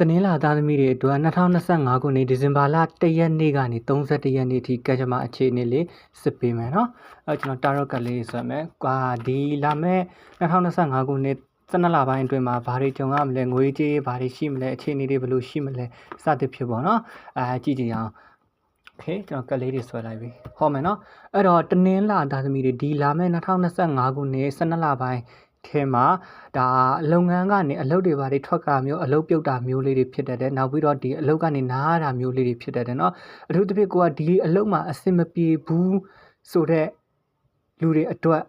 တနင်္လာသားသမီးတွေအတွက်2025ခုနှစ်ဒီဇင်ဘာလ1ရက်နေ့ကနေ31ရက်နေ့ထိကကြမ္မာအခြေအနေလေးစစ်ပေးမယ်နော်အဲကျွန်တော်တာရော့ကတ်လေးဆွဲမယ်ကွာဒီလာမဲ့2025ခုနှစ်12လပိုင်းအတွင်းမှာဘာတွေကြုံရမလဲငွေကြေးဘာတွေရှိမလဲအခြေအနေတွေဘယ်လိုရှိမလဲစသဖြင့်ပေါ့နော်အဲကြည့်ကြည့်အောင် โอเคကျွန်တော်ကတ်လေးတွေဆွဲလိုက်ပြီဟောမယ်နော်အဲ့တော့တနင်္လာသားသမီးတွေဒီလာမယ့်2025ခုနှစ်12လပိုင်း ထဲမှာဒါလုပ်ငန်းကနေအလုပ်တွေဘာတွေထွက်ကမျိုးအလုပ်ပြုတ်တာမျိုးလေးတွေဖြစ်တတ်တယ်နောက်ပြီးတော့ဒီအလုပ်ကနေနားရတာမျိုးလေးတွေဖြစ်တတ်တယ်เนาะအထူးသဖြင့်ကိုကဒီအလုပ်မှာအဆင်မပြေဘူးဆိုတော့လူတွေအတွက်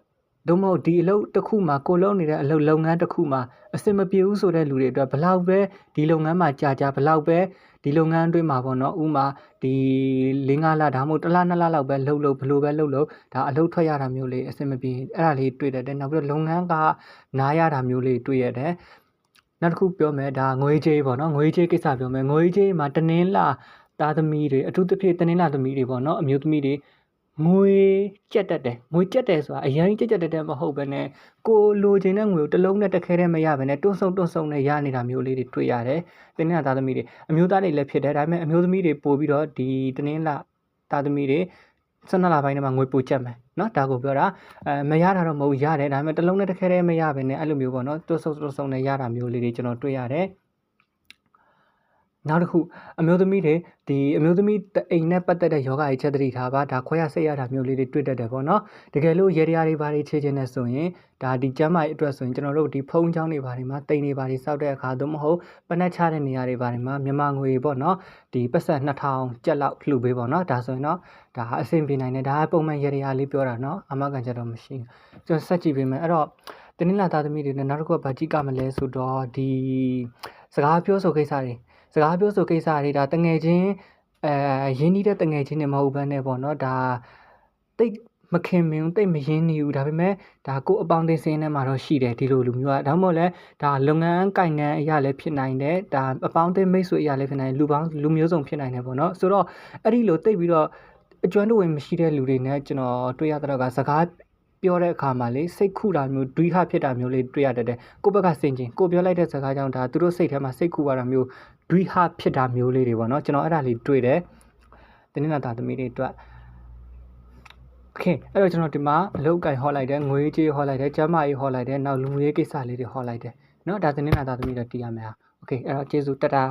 သို့မဟုတ်ဒီအလုပ်တစ်ခုမှာကိုလုပ်နေတဲ့အလုပ်လုပ်ငန်းတစ်ခုမှာအဆင်မပြေဘူးဆိုတဲ့လူတွေအတွက်ဘလောက်ပဲဒီလုပ်ငန်းမှာကြာကြာဘလောက်ပဲဒီလုပ်ငန်းအတွင်းမှာပေါ့နော်ဥမာဒီ၄၅လဒါမှမဟုတ်တစ်လနှစ်လလောက်ပဲလှုပ်လှုပ်ဘလို့ပဲလှုပ်လှုပ်ဒါအလုပ်ထွက်ရတာမျိုးလေးအဆင်မပြေအဲ့ဒါလေးတွေ့တတ်တယ်နောက်ပြီးတော့လုပ်ငန်းကနားရတာမျိုးလေးတွေ့ရတယ်နောက်တစ်ခုပြောမယ်ဒါငွေကြေးပေါ့နော်ငွေကြေးကိစ္စပြောမယ်ငွေကြေးမှာတနင်္လာသားသမီးတွေအထူးသဖြင့်တနင်္လာသမီးတွေပေါ့နော်အမျိုးသမီးတွေ ငွေကြက်တက်တယ်ငွေကြက်တယ်ဆိုတာအရင်ကြက်ကြက်တက်တက်မဟုတ်ဘဲနဲ့ကိုလိုချင်တဲ့ငွေကိုတစ်လုံးနဲ့တစ်ခဲတည်းမရဘဲနဲ့တွန်းဆုံတွန်းဆုံနဲ့ရနေတာမျိုးလေးတွေတွေ့ရတယ်တင်းနေတာသားသမီးတွေအမျိုးသားတွေလည်းဖြစ်တယ်ဒါပေမဲ့အမျိုးသမီးတွေပို့ပြီးတော့ဒီတင်းလာသားသမီးတွေစနလာပိုင်းထဲမှာငွေပိုချက်မယ်နော်ဒါကိုပြောတာအဲမရတာတော့မဟုတ်ရတယ်ဒါပေမဲ့တစ်လုံးနဲ့တစ်ခဲတည်းမရဘဲနဲ့အဲ့လိုမျိုးပေါ့နော်တွန်းဆုံတွန်းဆုံနဲ့ရတာမျိုးလေးတွေကျွန်တော်တွေ့ရတယ် နောက်တစ်ခုအမျိုးသမီးတွေဒီအမျိုးသမီးတအိမ်နဲ့ပတ်သက်တဲ့ယောဂကြီးချက်တတိထားပါဒါခွဲရစိတ်ရတာမျိုးလေးတွေတွေ့တတ်တယ်ပေါ့နော်တကယ်လို့ရေတရားတွေဘာတွေခြေချင်နေဆိုရင်ဒါဒီကျမ်းမာရေးအတွက်ဆိုရင်ကျွန်တော်တို့ဒီဖုံးချောင်းတွေဘာတွေမှာတိမ်တွေဘာတွေစောက်တဲ့အခါသို့မဟုတ်ပနက်ချတဲ့နေရာတွေဘာတွေမှာမြန်မာငွေပေါ့နော်ဒီပတ်ဆက်2000ကျပ်လောက်လှူပေးပေါ့နော်ဒါဆိုရင်တော့ဒါအဆင်ပြေနိုင်တယ်ဒါကပုံမှန်ရေတရားလေးပြောတာနော်အမကန်ချက်တော့မရှိဘူးကျွန်တော်ဆက်ကြည့်ပေးမယ်အဲ့တော့တင်းနလာသားသမီးတွေနဲ့နောက်တစ်ခုကဘာကြည့်ကမလဲဆိုတော့ဒီစကားပြောဆိုကိစ္စတွေ စကားပြောဆိုကိစ္စတွေဒါတငယ်ချင်းအဲရင်းနှီးတဲ့တငယ်ချင်းတွေမဟုတ်ဘဲနဲ့ပေါ့နော်ဒါတိတ်မခင်မင်တိတ်မရင်းနေဘူးဒါပေမဲ့ဒါကိုအပေါင်းအသင်းစင်းထဲမှာတော့ရှိတယ်ဒီလိုလူမျိုးကဒါမှမဟုတ်လဲဒါလုပ်ငန်းကိုင်ငန်းအရာလည်းဖြစ်နိုင်တယ်ဒါအပေါင်းအသင်းမိတ်ဆွေအရာလည်းဖြစ်နိုင်လူပေါင်းလူမျိုးစုံဖြစ်နိုင်တယ်ပေါ့နော်ဆိုတော့အဲ့ဒီလိုတိတ်ပြီးတော့အကျွမ်းတဝင်မရှိတဲ့လူတွေနဲ့ကျွန်တော်တွေ့ရတော့ကစကား ပြောတဲ့အခါမှာလေစိတ်ခုတာမျိုးဒွိဟဖြစ်တာမျိုးလေးတွေ့ရတတ်တယ်ကိုယ့်ဘက်ကစင်ကျင်ကိုပြောလိုက်တဲ့စကားကြောင့်ဒါသူတို့စိတ်ထဲမှာစိတ်ခုရတာမျိုးဒွိဟဖြစ်တာမျိုးလေးတွေပေါ့နော်ကျွန်တော်အဲ့ဒါလေးတွေ့တယ်တင်းနေတာတာသမီးတွေအတွက်โอเคအဲ့တော့ကျွန်တော်ဒီမှာအလုပ်ကိုင်ဟောလိုက်တယ်ငွေကြေးဟောလိုက်တယ်ကျန်းမာရေးဟောလိုက်တယ်နောက်လူမှုရေးကိစ္စလေးတွေဟောလိုက်တယ်เนาะဒါတင်းနေတာတာသမီးတွေတည်ရမယ်ဟာโอเคအဲ့တော့ကျေးဇူးတတာ